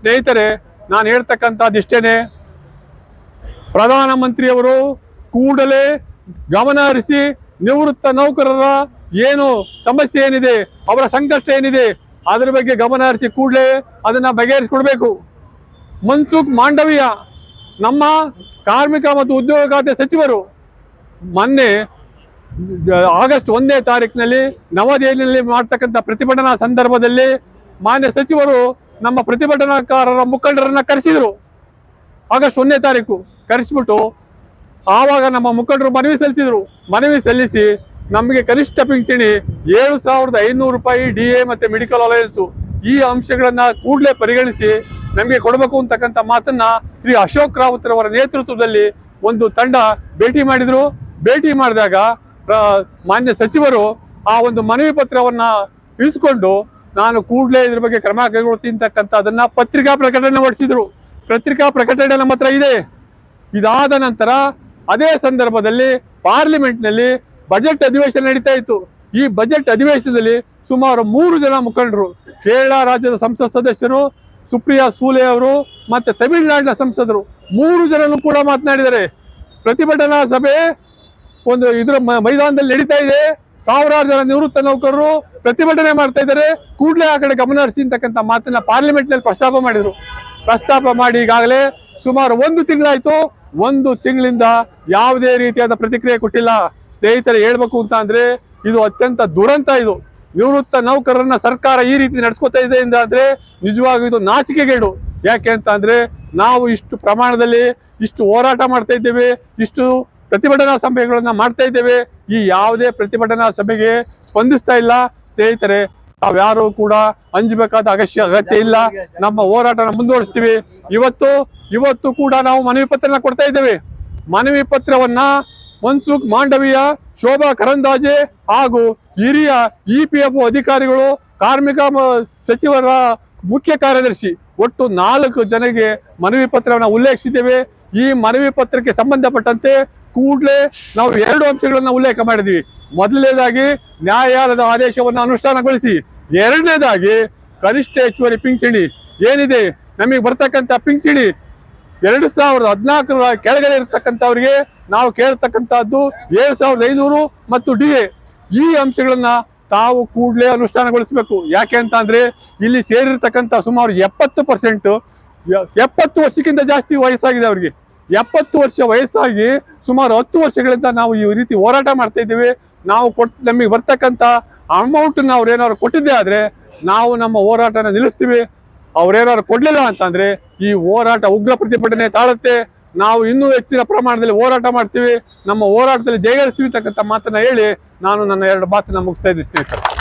ಸ್ನೇಹಿತರೆ, ನಾನು ಹೇಳ್ತಕ್ಕಂಥದ್ದಿಷ್ಟೇ ಪ್ರಧಾನಮಂತ್ರಿಯವರು ಕೂಡಲೇ ಗಮನ ಹರಿಸಿ ನಿವೃತ್ತ ನೌಕರರ ಏನು ಸಮಸ್ಯೆ ಏನಿದೆ, ಅವರ ಸಂಕಷ್ಟ ಏನಿದೆ, ಅದರ ಬಗ್ಗೆ ಗಮನ ಹರಿಸಿ ಕೂಡಲೇ ಅದನ್ನ ಬಗೆಹರಿಸಿಕೊಡ್ಬೇಕು. ಮನ್ಸುಖ್ ಮಾಂಡವೀಯ, ನಮ್ಮ ಕಾರ್ಮಿಕ ಮತ್ತು ಉದ್ಯೋಗ ಖಾತೆ ಸಚಿವರು ಮೊನ್ನೆ, ಆಗಸ್ಟ್ ಒಂದನೇ ತಾರೀಕಿನಲ್ಲಿ ನವದೆಹಲಿಯಲ್ಲಿ ಮಾಡ್ತಕ್ಕಂಥ ಪ್ರತಿಭಟನಾ ಸಂದರ್ಭದಲ್ಲಿ ಮಾನ್ಯ ಸಚಿವರು ನಮ್ಮ ಪ್ರತಿಭಟನಾಕಾರರ ಮುಖಂಡರನ್ನ ಕರೆಸಿದ್ರು. ಆಗಸ್ಟ್ ಒಂದನೇ ತಾರೀಕು ಕರೆಸಿಬಿಟ್ಟು ಆವಾಗ ನಮ್ಮ ಮುಖಂಡರು ಮನವಿ ಸಲ್ಲಿಸಿದರು. ಮನವಿ ಸಲ್ಲಿಸಿ ನಮಗೆ ಕನಿಷ್ಠ ಪಿಂಚಣಿ ಏಳು ಸಾವಿರದ ಐನೂರು ರೂಪಾಯಿ ಡಿ ಎ ಮತ್ತು ಮೆಡಿಕಲ್ ಅಲಯನ್ಸು ಈ ಅಂಶಗಳನ್ನು ಕೂಡಲೇ ಪರಿಗಣಿಸಿ ನಮಗೆ ಕೊಡಬೇಕು ಅಂತಕ್ಕಂಥ ಮಾತನ್ನ ಶ್ರೀ ಅಶೋಕ್ ರಾವತ್ ಅವರ ನೇತೃತ್ವದಲ್ಲಿ ಒಂದು ತಂಡ ಭೇಟಿ ಮಾಡಿದ್ರು. ಭೇಟಿ ಮಾಡಿದಾಗ ಮಾನ್ಯ ಸಚಿವರು ಆ ಒಂದು ಮನವಿ ಪತ್ರವನ್ನ ಇರಿಸಿಕೊಂಡು ನಾನು ಕೂಡಲೇ ಇದ್ರ ಬಗ್ಗೆ ಕ್ರಮ ಕೈಗೊಳ್ತೀನಿ ಅಂತಕ್ಕಂಥ ಅದನ್ನ ಪತ್ರಿಕಾ ಪ್ರಕಟಣೆ ಹೊಡಿಸಿದ್ರು. ಪತ್ರಿಕಾ ಪ್ರಕಟಣೆ ನಮ್ಮ ಹತ್ರ ಇದೆ. ಇದಾದ ನಂತರ ಅದೇ ಸಂದರ್ಭದಲ್ಲಿ ಪಾರ್ಲಿಮೆಂಟ್ನಲ್ಲಿ ಬಜೆಟ್ ಅಧಿವೇಶನ ನಡೀತಾ ಇತ್ತು. ಈ ಬಜೆಟ್ ಅಧಿವೇಶನದಲ್ಲಿ ಸುಮಾರು ಮೂರು ಜನ ಮುಖಂಡರು, ಕೇರಳ ರಾಜ್ಯದ ಸಂಸತ್ ಸದಸ್ಯರು, ಸುಪ್ರಿಯಾ ಸೂಲೆ ಅವರು ಮತ್ತೆ ತಮಿಳುನಾಡಿನ ಸಂಸದರು, ಮೂರು ಜನನು ಕೂಡ ಮಾತನಾಡಿದ್ದಾರೆ. ಪ್ರತಿಭಟನಾ ಸಭೆ ಒಂದು ಇದರ ಮೈದಾನದಲ್ಲಿ ನಡೀತಾ ಇದೆ. ಸಾವಿರಾರು ಜನ ನಿವೃತ್ತ ನೌಕರರು ಪ್ರತಿಭಟನೆ ಮಾಡ್ತಾ ಇದ್ದಾರೆ. ಕೂಡಲೇ ಆ ಕಡೆ ಗಮನ ಹರಿಸಿ ಅಂತಕ್ಕಂಥ ಮಾತನ್ನ ಪಾರ್ಲಿಮೆಂಟ್ನಲ್ಲಿ ಪ್ರಸ್ತಾಪ ಮಾಡಿದ್ರು. ಪ್ರಸ್ತಾಪ ಮಾಡಿ ಈಗಾಗಲೇ ಸುಮಾರು ಒಂದು ತಿಂಗಳಾಯ್ತು. ಒಂದು ತಿಂಗಳಿಂದ ಯಾವುದೇ ರೀತಿಯಾದ ಪ್ರತಿಕ್ರಿಯೆ ಕೊಟ್ಟಿಲ್ಲ. ಸ್ನೇಹಿತರೆ, ಹೇಳ್ಬೇಕು ಅಂತ ಅಂದ್ರೆ ಇದು ಅತ್ಯಂತ ದುರಂತ ಇದು. ನಿವೃತ್ತ ನೌಕರರನ್ನ ಸರ್ಕಾರ ಈ ರೀತಿ ನಡ್ಸ್ಕೊತಾ ಇದೆ ಅಂತ ಅಂದ್ರೆ ನಿಜವಾಗೂ ಇದು ನಾಚಿಕೆಗೇಡು. ಯಾಕೆ ಅಂತ ಅಂದ್ರೆ ನಾವು ಇಷ್ಟು ಪ್ರಮಾಣದಲ್ಲಿ ಇಷ್ಟು ಹೋರಾಟ ಮಾಡ್ತಾ ಇದ್ದೇವೆ, ಇಷ್ಟು ಪ್ರತಿಭಟನಾ ಸಭೆಗಳನ್ನ ಮಾಡ್ತಾ ಇದ್ದೇವೆ ಈ ಯಾವುದೇ ಪ್ರತಿಭಟನಾ ಸಭೆಗೆ ಸ್ಪಂದಿಸ್ತಾ ಇಲ್ಲ. ಸ್ನೇಹಿತರೆ, ತಾವ್ಯಾರು ಕೂಡ ಅಂಜಬೇಕಾದ ಅಗತ್ಯ ಅಗತ್ಯ ಇಲ್ಲ. ನಮ್ಮ ಹೋರಾಟನ ಮುಂದುವರಿಸ್ತೀವಿ. ಇವತ್ತು ಇವತ್ತು ಕೂಡ ನಾವು ಮನವಿ ಪತ್ರನ ಕೊಡ್ತಾ ಇದ್ದೇವೆ. ಮನವಿ ಪತ್ರವನ್ನ ಮನ್ಸುಖ್ ಮಾಂಡವಿಯ ಶೋಭಾ ಕರಂದಾಜೆ ಹಾಗೂ ಹಿರಿಯ ಇ ಪಿ ಎಫ್ ಅಧಿಕಾರಿಗಳು, ಕಾರ್ಮಿಕ ಸಚಿವರ ಮುಖ್ಯ ಕಾರ್ಯದರ್ಶಿ ಒಟ್ಟು ನಾಲ್ಕು ಜನರಿಗೆ ಮನವಿ ಪತ್ರವನ್ನು ಉಲ್ಲೇಖಿಸಿದ್ದೇವೆ. ಈ ಮನವಿ ಪತ್ರಕ್ಕೆ ಸಂಬಂಧಪಟ್ಟಂತೆ ಕೂಡಲೇ ನಾವು ಎರಡು ಅಂಶಗಳನ್ನು ಉಲ್ಲೇಖ ಮಾಡಿದ್ವಿ ಮೊದಲನೇದಾಗಿ ನ್ಯಾಯಾಲಯದ ಆದೇಶವನ್ನು ಅನುಷ್ಠಾನಗೊಳಿಸಿ. ಎರಡನೇದಾಗಿ ಕನಿಷ್ಠ ಹೆಚ್ಚುವರಿ ಪಿಂಚಣಿ. ಏನಿದೆ? ನಮಗೆ ಬರ್ತಕ್ಕಂಥ ಪಿಂಚಣಿ ಎರಡು ಸಾವಿರದ ಹದಿನಾಲ್ಕರ ಕೆಳಗಡೆ ಇರತಕ್ಕಂಥವ್ರಿಗೆ ನಾವು ಕೇಳತಕ್ಕಂಥದ್ದು ಏಳು ಸಾವಿರದ ಐನೂರು ಮತ್ತು ಡಿ ಎ. ಈ ಅಂಶಗಳನ್ನ ತಾವು ಕೂಡಲೇ ಅನುಷ್ಠಾನಗೊಳಿಸಬೇಕು. ಯಾಕೆ ಅಂತ ಅಂದ್ರೆ ಇಲ್ಲಿ ಸೇರಿರ್ತಕ್ಕಂಥ ಸುಮಾರು ಎಪ್ಪತ್ತು ಪರ್ಸೆಂಟ್ ಎಪ್ಪತ್ತು ವರ್ಷಕ್ಕಿಂತ ಜಾಸ್ತಿ ವಯಸ್ಸಾಗಿದೆ ಅವರಿಗೆ. ಎಪ್ಪತ್ತು ವರ್ಷ ವಯಸ್ಸಾಗಿ ಸುಮಾರು ಹತ್ತು ವರ್ಷಗಳಿಂದ ನಾವು ಈ ರೀತಿ ಹೋರಾಟ ಮಾಡ್ತಾ ಇದ್ದೀವಿ. ನಾವು ಕೊಟ್, ನಮಗೆ ಬರ್ತಕ್ಕಂಥ ಅಮೌಂಟ್ ಅವ್ರು ಏನಾದ್ರು ಕೊಟ್ಟಿದ್ದೆ ಆದರೆ ನಾವು ನಮ್ಮ ಹೋರಾಟನ ನಿಲ್ಲಿಸ್ತೀವಿ. ಅವ್ರೇನಾದ್ರು ಕೊಡಲಿಲ್ಲ ಅಂತಂದ್ರೆ ಈ ಹೋರಾಟ ಉಗ್ರ ಪ್ರತಿಭಟನೆ ತಾಳುತ್ತೆ. ನಾವು ಇನ್ನೂ ಹೆಚ್ಚಿನ ಪ್ರಮಾಣದಲ್ಲಿ ಹೋರಾಟ ಮಾಡ್ತೀವಿ. ನಮ್ಮ ಹೋರಾಟದಲ್ಲಿ ಜಯಗಳಿಸ್ತೀವಿ ಅಂತಕ್ಕಂಥ ಮಾತನ್ನ ಹೇಳಿ ನಾನು ನನ್ನ ಎರಡು ಮಾತನ್ನ ಮುಗಿಸ್ತಾ ಇದ್ದೀನಿ ಸ್ನೇಹಿತರೆ.